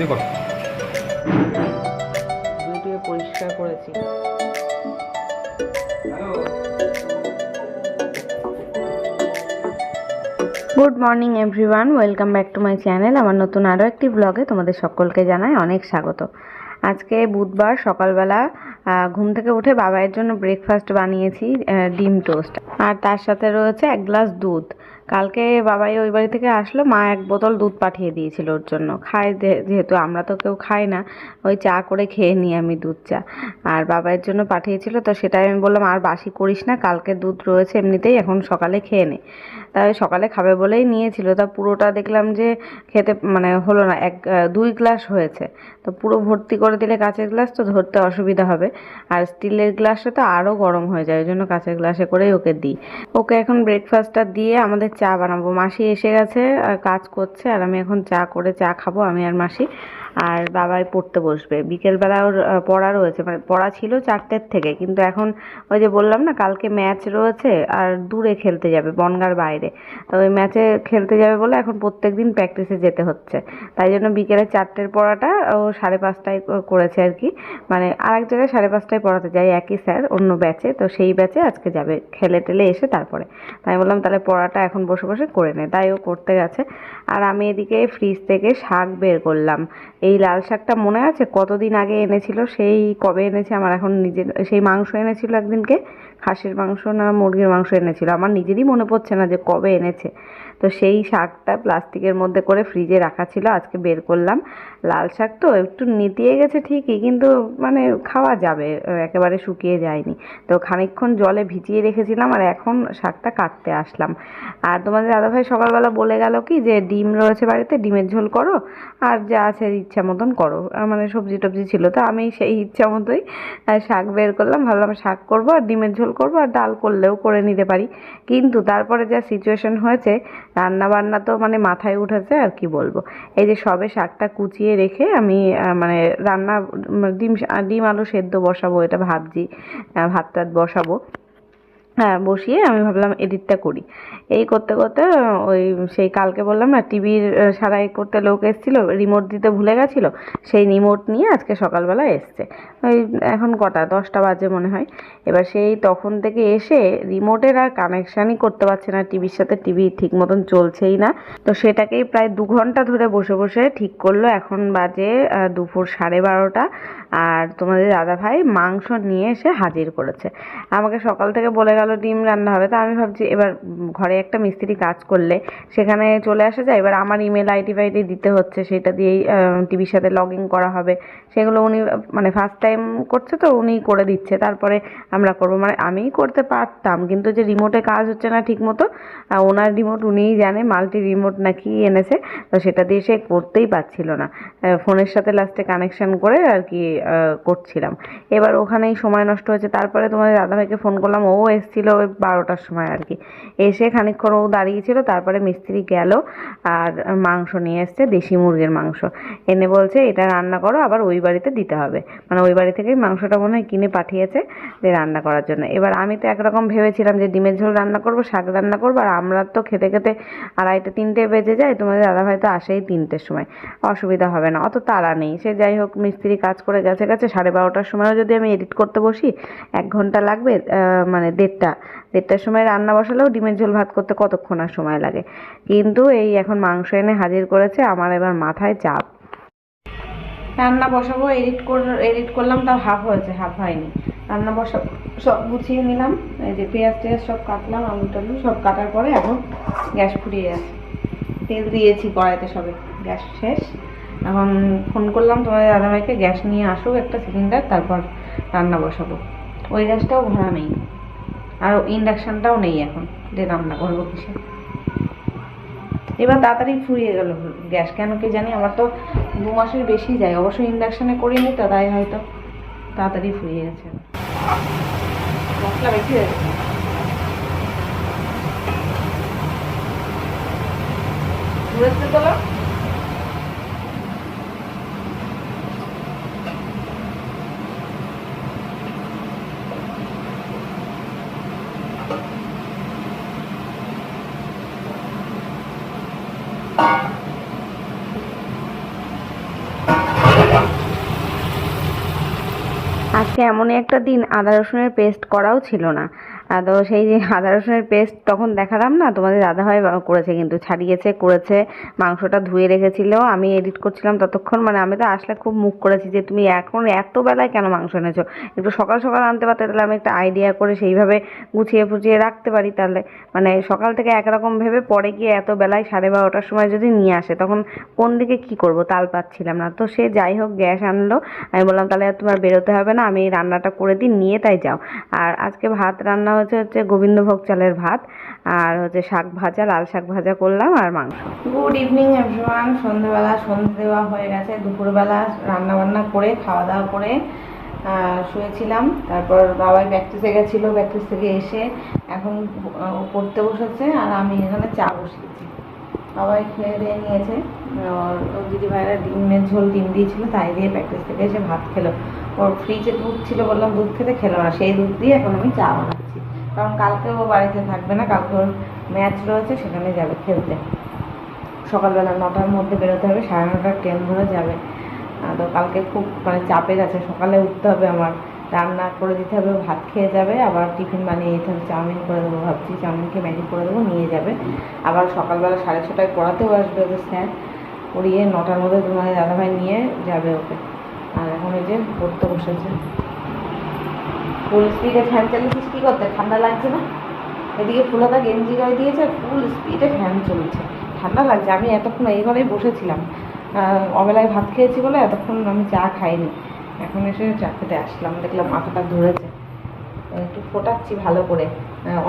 দিয়ে কর। ভিডিও পরিষ্কার করেছি। Good morning everyone. Welcome back to my channel. আমার নতুন আরও একটি ব্লগে তোমাদের সকলকে জানাই অনেক স্বাগত। আজকে বুধবার সকালবেলা ঘুম থেকে উঠে বাবাইয়ের জন্য ব্রেকফাস্ট বানিয়েছি ডিম টোস্ট আর তার সাথে রয়েছে এক গ্লাস দুধ। কালকে বাবাই ওই বাড়ি থেকে আসলো, মা এক বোতল দুধ পাঠিয়ে দিয়েছিল ওর জন্য। খায় যেহেতু আমরা তো কেউ খাই না, ওই চা করে খেয়ে নিই আমি দুধ চা। আর বাবাইয়ের জন্য পাঠিয়েছিল, তো সেটাই আমি বললাম, আর বাসি করিস না, কালকে দুধ রয়েছে এমনিতেই, এখন সকালে খেয়ে নে। তাই সকালে খাবে বলেই নিয়েছিল। তা পুরোটা দেখলাম যে খেতে মানে হলো না, এক দুই গ্লাস হয়েছে। তো পুরো ভর্তি করে দিলে কাঁচের গ্লাস তো ধরতে অসুবিধা হবে। আর স্টিলের গ্লাসে তো আরও গরম হয়ে যায় ওই জন্য কাঁচের গ্লাসে করেই ওকে দিই। ওকে এখন ব্রেকফাস্টটা দিয়ে আমাদের চা বানাবো। মাসি এসে গেছে কাজ করছে, আর আমি এখন চা করে চা খাব, আমি আর মাসি। আর বাবাই পড়তে বসবে। বিকেলবেলা ওর পড়া রয়েছে মানে পড়া ছিল চারটের থেকে, কিন্তু এখন ওই যে বললাম না, কালকে ম্যাচ রয়েছে আর দূরে খেলতে যাবে, বনগার বাইরে। তো ওই ম্যাচে খেলতে যাবে বলে এখন প্রত্যেক দিন প্র্যাকটিসে যেতে হচ্ছে। তাই জন্য বিকেলে চারটের পড়াটা ও সাড়ে পাঁচটায় করেছে আর কি। মানে আরেক জায়গায় সাড়ে পাঁচটায় পড়াতে যায়, একই স্যার, অন্য ব্যাচে। তো সেই ব্যাচে আজকে যাবে, খেলে টেলে এসে তারপরে। তাই বললাম, তাহলে পড়াটা এখন বসে বসে করে নে। তাই ও করতে গেছে। আর আমি এদিকে ফ্রিজ থেকে শাক বের করলাম। এই লাল শাকটা মনে আছে? কতদিন আগে এনেছিল? সেই কবে এনেছে? আমার এখন নিজের, সেই মাংস এনেছিল একদিনকে। খাসির মাংস না মুরগির মাংস এনেছিল? আমার নিজেরই মনে পড়ছে না যে কবে এনেছে। তো সেই শাকটা প্লাস্টিকের মধ্যে করে ফ্রিজে রাখা ছিল, আজকে বের করলাম। লাল শাক তো একটু নেতিয়ে গেছে ঠিকই, কিন্তু মানে খাওয়া যাবে, একেবারে শুকিয়ে যায়নি। তো খানিকক্ষণ জলে ভিজিয়ে রেখেছিলাম আর এখন শাকটা কাটতে আসলাম। আর তোমাদের দাদাভাই সকালবেলা বলে গেল কি যে, ডিম রয়েছে বাড়িতে, ডিমের ঝোল করো। আর যা আছে ইচ্ছা মতন করো। মানে সবজি টবজি ছিল তো, আমি সেই ইচ্ছা মতোই শাক বের করলাম, ভাবলাম শাক করব আর ডিমের ঝোল করব আর ডাল করলেও করে নিতে পারি। কিন্তু তারপরে যা সিচুয়েশন হয়েছে রান্না বান্না তো মানে মাথায় উঠেছে আর কি বলব। এই যে সবে শাকটা কুচিয়ে রেখে আমি মানে রান্না, ডিম ডিম আলু সেদ্ধ বসাবো, এটা ভাবছি ভাত টাত বসাবো। হ্যাঁ বসিয়ে আমি ভাবলাম এডিটটা করি। এই করতে করতে, ওই সেই কালকে বললাম না, টিভির সারাই করতে লোক এসেছিল রিমোট দিতে ভুলে গেছিল, সেই রিমোট নিয়ে আজকে সকালবেলা এসছে। ওই এখন কটা? দশটা বাজে মনে হয়। এবার সেই তখন থেকে এসে রিমোটের আর কানেকশানই করতে পারছে না, টিভির সাথে টিভি ঠিক মতন চলছেই না। তো সেটাকেই প্রায় দু ঘণ্টা ধরে বসে বসে ঠিক করল। এখন বাজে দুপুর সাড়ে বারোটা। আর তোমাদের দাদাভাই মাংস নিয়ে এসে হাজির করেছে। আমাকে সকাল থেকে বলে গেল ডিম রান্না হবে। তা আমি ভাবছি এবার ঘরে একটা মিস্ত্রি কাজ করলে সেখানে চলে আসা যায়। এবার আমার ইমেল আইডি ফাইডি দিতে হচ্ছে, সেটা দিয়েই টিভির সাথে লগ ইন করা হবে। সেগুলো উনি মানে ফার্স্ট টাইম করছে তো উনি করে দিচ্ছে। তারপরে আমরা করব। মানে আমিই করতে পারতাম, কিন্তু যে রিমোটে কাজ হচ্ছে না ঠিক মতো ওনার রিমোট উনিই জানে মাল্টি রিমোট নাকি এনেছে, তো সেটা দিয়ে সে করতেই পারছিল না। ফোনের সাথে লাস্টে কানেকশন করে আর কি করছিলাম। এবার ওখানেই সময় নষ্ট হয়েছে। তারপরে তোমাদের দাদাভাইকে ফোন করলাম, ও এসেছিল ওই বারোটার সময় আর কি। এসে খানিকক্ষণ ও দাঁড়িয়েছিল তারপরে মিস্ত্রি গেল আর মাংস নিয়ে এসছে, দেশি মুরগির মাংস। এনে বলছে, এটা রান্না করো, আবার ওই বাড়িতে দিতে হবে। মানে ওই বাড়ি থেকেই মাংসটা মনে হয় কিনে পাঠিয়েছে যে রান্না করার জন্য। এবার আমি তো একরকম ভেবেছিলাম যে ডিমের ঝোল রান্না করব, শাক রান্না করব, আর আমরা তো খেতে খেতে আড়াইটে, তিনটে বেজে যায়, তোমাদের দাদাভাই তো আসেই তিনটের সময়। অসুবিধা হবে না, অত তাড়া নেই। সে যাই হোক, মিস্ত্রি কাজ করে গেছে গেছে সাড়ে বারোটার সময়ও যদি আমি এডিট করতে বসি, এক ঘণ্টা লাগবে মানে মানে দেড়টা। দেড়টার সময় রান্না বসালেও ডিমের ঝোল ভাত করতে কতক্ষণ আর সময় লাগে? কিন্তু এই এখন মাংস এনে হাজির করেছে আমার এবার মাথায় চাপ। রান্না বসাবো, এডিট কর, এডিট করলাম, তাও হাফ হয়েছে হাফ হয়নি। রান্না বসাবো সব গুছিয়ে নিলাম, এই যে পেঁয়াজ টেয়াজ সব কাটলাম, আলু টালু সব কাটার পরে এখন গ্যাস ফুরিয়ে গেছে। তেল দিয়েছি কড়াইতে সবে, গ্যাস শেষ। এখন ফোন করলাম তোমাদের দাদাভাইকে, গ্যাস নিয়ে আসুক একটা সিলিন্ডার, তারপর রান্না বসাবো। ওই গ্যাসটাও ভরা নেই। আর ইন্ডাকশানটাও নেই এখন, যে রান্না করব কিসে। এবার তাড়াতাড়ি ফুরিয়ে গেল গ্যাস, কেন কি জানি আমার তো দু মাসের বেশি যায় অবশ্যই ইন্ডাকশানে করিনি তো, তাই হয়তো তাড়াতাড়ি ফুরিয়ে গেছে। মশলা বেশি হয়ে ঘুরেছে তোলা? আজকে এমনই একটা দিন আদা রসুনের পেস্ট করাও ছিল না। আহ, তো সেই যে আদা রসুনের পেস্ট তখন দেখালাম না তোমাদের দাদাভাই করেছে কিন্তু ছাড়িয়েছে করেছে মাংসটা ধুয়ে রেখেছিল আমি এডিট করছিলাম ততক্ষণ মানে আমি তো আসলে খুব মুখ করেছি যে তুমি এখন এত বেলায় কেন মাংস এনেছো? একটু সকাল সকাল আনতে পারতে তাহলে আমি একটা আইডিয়া করে সেইভাবে গুছিয়ে ফুচিয়ে রাখতে পারি তাহলে। মানে সকাল থেকে একরকম ভেবে পরে গিয়ে এত বেলায় সাড়ে বারোটার সময় যদি নিয়ে আসে তখন কোন দিকে কি করব? তাল পাচ্ছিলাম না। তো সে যাই হোক গ্যাস আনলো। আমি বললাম তাহলে আর তোমার বেরোতে হবে না আমি রান্নাটা করে দিই নিয়ে তাই যাও। আর আজকে ভাত রান্না হচ্ছে হচ্ছে গোবিন্দভোগ চালের ভাত আর হচ্ছে শাক ভাজা, লাল শাক ভাজা করলাম আর মাংস। গুড ইভিনিং এভরিওয়ান সন্ধ্যেবেলা সন্ধ্যে দেওয়া হয়ে গেছে। দুপুরবেলা রান্না বান্না করে খাওয়া দাওয়া করে শুয়েছিলাম। তারপর বাবাই প্র্যাকটিসে গেছিল প্র্যাকটিস থেকে এসে এখন পড়তে বসেছে আর আমি এখানে চা বসিয়েছি। বাবাই খেয়ে দিয়ে নিয়েছে। ওর দিদি ভাইরা ডিমের ঝোল ডিম দিয়েছিল, তাই দিয়ে প্র্যাকটিস থেকে এসে ভাত খেলো। ওর ফ্রিজে দুধ ছিল বললাম, দুধ খেতে খেলো না। সেই দুধ দিয়ে এখন আমি চা বানাচ্ছি। কারণ কালকে ও বাড়িতে থাকবে না, কালকে ওর ম্যাচ রয়েছে, সেখানে যাবে খেলতে। সকালবেলা নটার মধ্যে বেরোতে হবে, সাড়ে নটার ট্রেন ধরে যাবে। তো কালকে খুব মানে চাপের আছে, সকালে উঠতে হবে আমার, রান্না করে দিতে হবে, ভাত খেয়ে যাবে, আবার টিফিন বানিয়ে দিতে হবে, চাউমিন করে দেবো ভাবছি, চাউমিনকে ম্যাগি করে দেবো, নিয়ে যাবে। আবার সকালবেলা সাড়ে ছটায় পড়াতেও আসবে ওদের স্যার, পড়িয়ে নটার মধ্যে তোমার দাদাভাই নিয়ে যাবে ওকে। আর এখন ওই যে পড়তে বসেছে। ফুল স্পিডে ফ্যান চালিয়েছিস কী করতে? ঠান্ডা লাগছে না? এদিকে ফুলতা গেঞ্জি গায়ে দিয়েছে ফুল স্পিডে ফ্যান চলছে। ঠান্ডা লাগছে, আমি এতক্ষণ এই ঘরেই বসেছিলাম অবেলায় ভাত খেয়েছি বলে এতক্ষণ আমি চা খাইনি। এখন এসে চা খেতে আসলাম, দেখলাম মাথাটা ধরেছে। একটু ফোটাচ্ছি ভালো করে।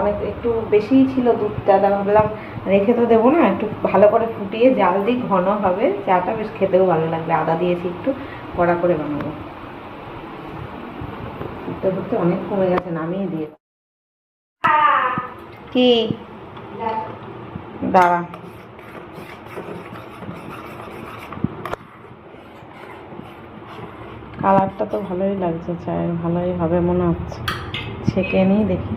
অনেক একটু বেশিই ছিল দুধটা ভাবলাম রেখে তো দেবো না, একটু ভালো করে ফুটিয়ে জাল দিই, ঘন হবে। চাটা বেশ খেতেও ভালো লাগবে আদা দিয়েছি একটু, কড়া করে বানাবো। ফুটতে অনেক কমে গেছে নামিয়ে দিয়ে কি? দাঁড়া। কালারটা তো ভালোই লাগছে চায়ের ভালোই হবে মনে হচ্ছে। ছেঁকে নিই, দেখি।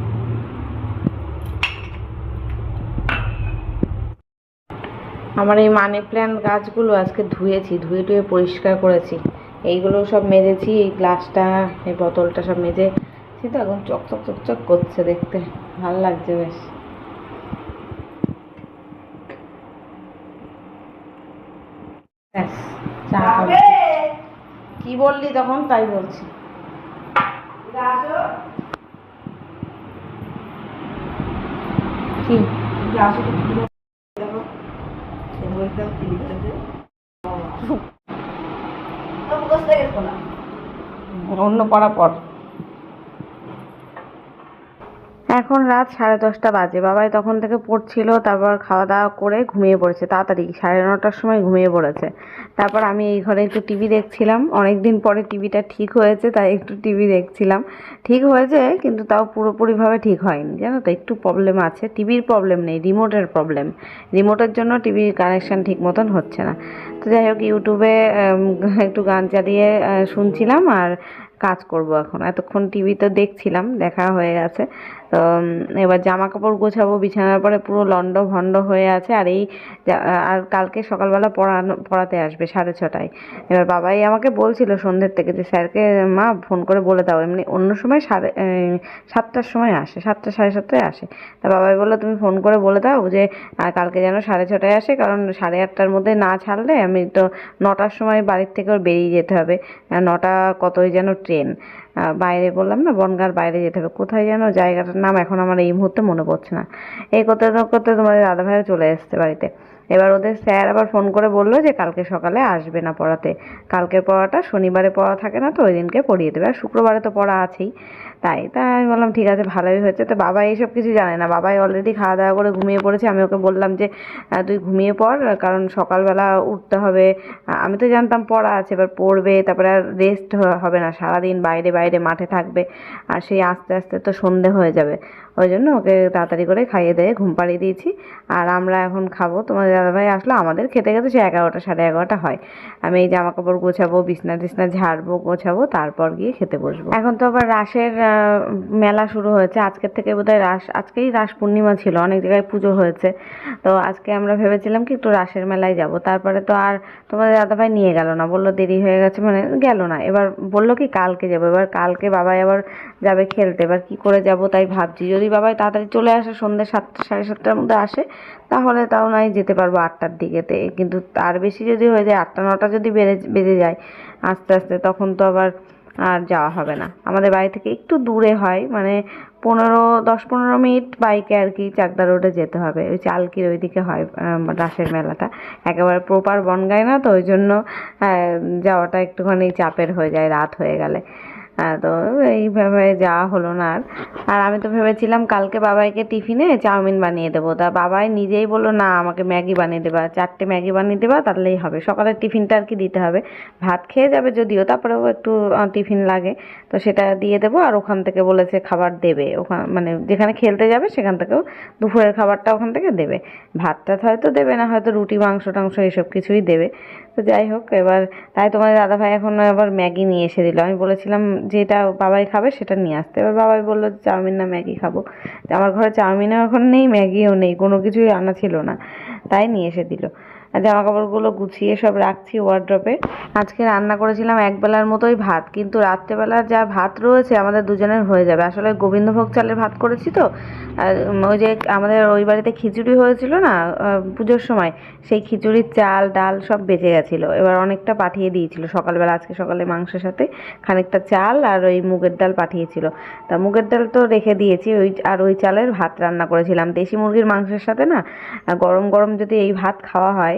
আমার এই মানি প্ল্যান্ট গাছগুলো আজকে ধুয়েছি, ধুয়ে টুয়ে পরিষ্কার করেছি। এইগুলো সব মেজেছি এই গ্লাসটা এই বোতলটা সব মেজে তো এখন চকচক চকচক করছে দেখতে। ভালো লাগছে বেশ। কি বললি তখন? তাই বলছি। কি? অন্য পড়া পর। এখন রাত সাড়ে দশটা বাজে। বাবাই তখন থেকে পড়ছিল, তারপর খাওয়া দাওয়া করে ঘুমিয়ে পড়েছে। তাড়াতাড়ি সাড়ে নটার সময় ঘুমিয়ে পড়েছে। তারপর আমি এই ঘরে একটু টিভি দেখছিলাম। অনেক দিন পরে টিভিটা ঠিক হয়েছে, তাই একটু টিভি দেখছিলাম। ঠিক হয়েছে, কিন্তু তাও পুরোপুরিভাবে ঠিক হয়নি। জানো তো, একটু প্রবলেম আছে। টিভির প্রবলেম নেই রিমোটের প্রবলেম রিমোটের জন্য টিভির কানেকশান ঠিক মতন হচ্ছে না। তো যাই হোক ইউটিউবে একটু গান চালিয়ে শুনছিলাম। আর কাজ করব এখন। এতক্ষণ টিভি তো দেখছিলাম দেখা হয়ে গেছে। তো এবার জামা কাপড় গোছাবো, বিছানার পরে পুরো লন্ড ভন্ড হয়ে আছে, আর এই আর কালকে সকালবেলা পড়ানো, পড়াতে আসবে সাড়ে ছটায়। এবার বাবাই আমাকে বলছিল সন্ধ্যের থেকে যে, স্যারকে, মা, ফোন করে বলে দাও। এমনি অন্য সময় সাড়ে সাতটার সময় আসে, সাতটা সাড়ে সাতটায় আসে। তা বাবাই বলল, তুমি ফোন করে বলে দাও যে কালকে যেন সাড়ে ছটায় আসে, কারণ সাড়ে আটটার মধ্যে না ছাড়লে আমি তো নটার সময় বাড়ির থেকে ওর বেরিয়ে যেতে হবে। নটা কতই যেন ট্রেন। বাইরে বললাম না, বনগার বাইরে যেতে হবে। কোথায় যেন জায়গাটার নাম এখন আমার এই মুহূর্তে মনে পড়ছে না। এই করতে করতে তোমাদের দাদাভাইও চলে এসছে বাড়িতে। এবার ওদের স্যার আবার ফোন করে বলল যে কালকে সকালে আসবে না পড়াতে। কালকের পড়াটা শনিবারে পড়া থাকে না তো, ওই দিনকে পড়িয়ে দেবে। আর শুক্রবারে তো পড়া আছেই। তাই তাই আমি বললাম, ঠিক আছে, ভালোই হয়েছে। তো বাবা এইসব কিছু জানে না। বাবাই অলরেডি খাওয়া দাওয়া করে ঘুমিয়ে পড়েছে। আমি ওকে বললাম যে তুই ঘুমিয়ে পড়, কারণ সকালবেলা উঠতে হবে। আমি তো জানতাম পড়া আছে, এবার পড়বে, তারপরে আর রেস্ট হবে না। সারাদিন বাইরে বাইরে মাঠে থাকবে। আর সেই আস্তে আস্তে তো সন্ধে হয়ে যাবে। ওই জন্য ওকে তাড়াতাড়ি করে খাইয়ে দিয়ে ঘুম পাড়িয়ে দিয়েছি। আর আমরা এখন খাব। তোমাদের দাদাভাই আসলো, আমাদের খেতে খেতে সে এগারোটা, সাড়ে এগারোটা হয়। আমি এই জামা কাপড় গোছাবো, বিছনা টিছনা ঝাড়বো, গোছাবো, তারপর গিয়ে খেতে বসবো। এখন তো আবার রাসের মেলা শুরু হয়েছে। আজকের থেকে বোধহয় রাস, আজকেই রাস পূর্ণিমা ছিল, অনেক জায়গায় পুজো হয়েছে। তো আজকে আমরা ভেবেছিলাম কি একটু রাসের মেলায় যাব। তারপরে তো আর তোমাদের দাদাভাই নিয়ে গেল না। বলল দেরি হয়ে গেছে মানে গেল না। এবার বলল কি, কালকে যাব। এবার কালকে বাবাই আবার যাবে খেলতে। এবার কি করে যাব তাই ভাবছি। যদি বাবাই তাড়াতাড়ি চলে আসে, সন্ধ্যে সাতটা, সাড়ে সাতটার মধ্যে আসে, তাহলে তাও নয় যেতে পারব আটটার দিকেতে। কিন্তু তার বেশি যদি হয়ে যায়, আটটা, নটা যদি বেড়ে, বেজে যায়, আস্তে আস্তে তখন তো আবার আর যাওয়া হবে না। আমাদের বাড়ি থেকে একটু দূরে হয় মানে পনেরো, দশ, পনেরো মিনিট বাইকে আর কি চাকদা রোডে যেতে হবে। ওই চালকির ওইদিকে হয় রাসের মেলাটা। একেবারে প্রপার বনগায় না তো, ওই জন্য যাওয়াটা একটুখানি চাপের হয়ে যায়, রাত হয়ে গেলে। তো এইভাবে যাওয়া হলো না আর। আর আমি তো ভেবেছিলাম কালকে বাবাইকে টিফিনে চাউমিন বানিয়ে দেবো। তা বাবাই নিজেই বলল, না, আমাকে ম্যাগি বানিয়ে দেবা। চারটে ম্যাগি বানিয়ে দেবা, তাহলেই হবে। সকালের টিফিনটা আর কি দিতে হবে। ভাত খেয়ে যাবে যদিও, তারপরেও একটু টিফিন লাগে। তো সেটা দিয়ে দেবো আর ওখান থেকে বলেছে খাবার দেবে। ওখান মানে যেখানে খেলতে যাবে সেখান থেকেও দুপুরের খাবারটা ওখান থেকে দেবে। ভাতটা হয়তো দেবে না, হয়তো রুটি মাংস টাংস এসব কিছুই দেবে। তো যাই হোক, এবার তাই তোমার দাদা ভাই এখন আবার ম্যাগি নিয়ে এসে দিল। আমি বলেছিলাম যেটা বাবাই খাবে, সেটা নিয়ে আসতে। এবার বাবাই বলল, চাউমিন না ম্যাগি খাব। আমার ঘরে চাউমিনও এখন নেই, ম্যাগিও নেই, কোনো কিছুই আনা ছিল না। তাই নিয়ে এসে দিল। জামা কাপড়গুলো গুছিয়ে সব রাখছি ওয়ার্ড্রপে আজকে রান্না করেছিলাম একবেলার মতোই ভাত, কিন্তু রাত্রেবেলা যা ভাত রয়েছে আমাদের দুজনের হয়ে যাবে। আসলে গোবিন্দভোগ চালের ভাত করেছি তো ওই যে আমাদের ওই বাড়িতে খিচুড়ি হয়েছিল না পুজোর সময়, সেই খিচুড়ির চাল, ডাল সব বেঁচে গেছিল। এবার অনেকটা পাঠিয়ে দিয়েছিল সকালবেলা, আজকে সকালে মাংসের সাথে খানিকটা চাল আর ওই মুগের ডাল পাঠিয়েছিল। তা মুগের ডাল তো রেখে দিয়েছি, ওই আর ওই চালের ভাত রান্না করেছিলাম। দেশি মুরগির মাংসের সাথে না গরম গরম যদি এই ভাত খাওয়া হয়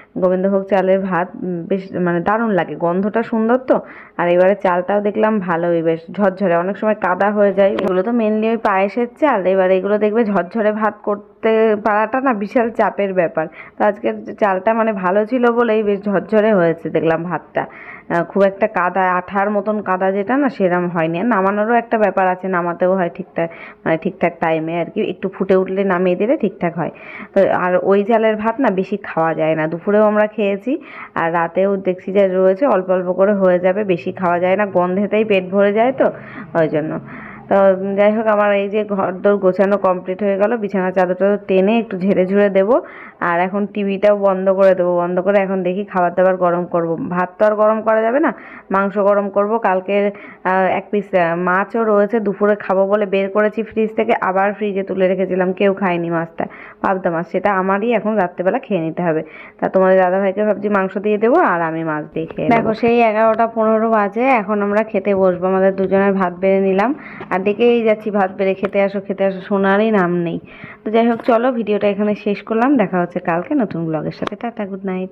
গোবিন্দভোগ চালের ভাত বেশ মানে দারুণ লাগে, গন্ধটা সুন্দর তো। আর এবারে চালটাও দেখলাম ভালোই, বেশ ঝরঝরে, অনেক সময় কাদা হয়ে যায়। এগুলো তো মেনলি ওই পায়েসের চাল, এবার এগুলো দেখবে ঝরঝরে ভাত করতে পারাটা না বিশাল চাপের ব্যাপার। তো আজকের চালটা মানে ভালো ছিল বলেই বেশ ঝরঝরে হয়েছে দেখলাম ভাতটা। খুব একটা কাদা, আঠার মতন কাদা যেটা না সেরম হয়নি। আর নামানোরও একটা ব্যাপার আছে, নামাতেও হয় ঠিকঠাক মানে ঠিকঠাক টাইমে আর কি। একটু ফুটে উঠলে নামিয়ে দিলে ঠিকঠাক হয়। তো আর ওই চালের ভাত না বেশি খাওয়া যায় না। দুপুরেও আমরা খেয়েছি। আর রাতেও দেখছি যে রয়েছে, অল্প অল্প করে হয়ে যাবে, বেশি খাওয়া যায় না, গন্ধেতেই পেট ভরে যায় তো, ওই জন্য। তো যাই হোক, আমার এই যে ঘর দোর গোছানো কমপ্লিট হয়ে গেল। বিছানা চাদর টাদর টেনে একটু ঝেড়ে ঝুড়ে দেবো। আর এখন টিভিটাও বন্ধ করে দেবো। বন্ধ করে এখন দেখি খাবার দাবার গরম করব। ভাত তো আর গরম করা যাবে না, মাংস গরম করব। কালকের এক পিস মাছও রয়েছে, দুপুরে খাব বলে বের করেছি ফ্রিজ থেকে। আবার ফ্রিজে তুলে রেখেছিলাম, কেউ খায়নি মাছটা। পাবদা মাছ, সেটা আমারই এখন রাত্রেবেলা খেয়ে নিতে হবে। তা তোমাদের দাদাভাইকে ভাবছি মাংস দিয়ে দেবো, আর আমি মাছ দিয়ে খেয়ে দেখো, সেই এগারোটা পনেরো বাজে, এখন আমরা খেতে বসবো। আমাদের দুজনের ভাত বেড়ে নিলাম। আর দেখেই যাচ্ছি, ভাত বেড়ে খেতে আসো খেতে আসো শোনারই নাম নেই। তো যাই হোক, চলো, ভিডিওটা এখানে শেষ করলাম, দেখা হচ্ছে কালকে নতুন ব্লগের সাথে। Tata good night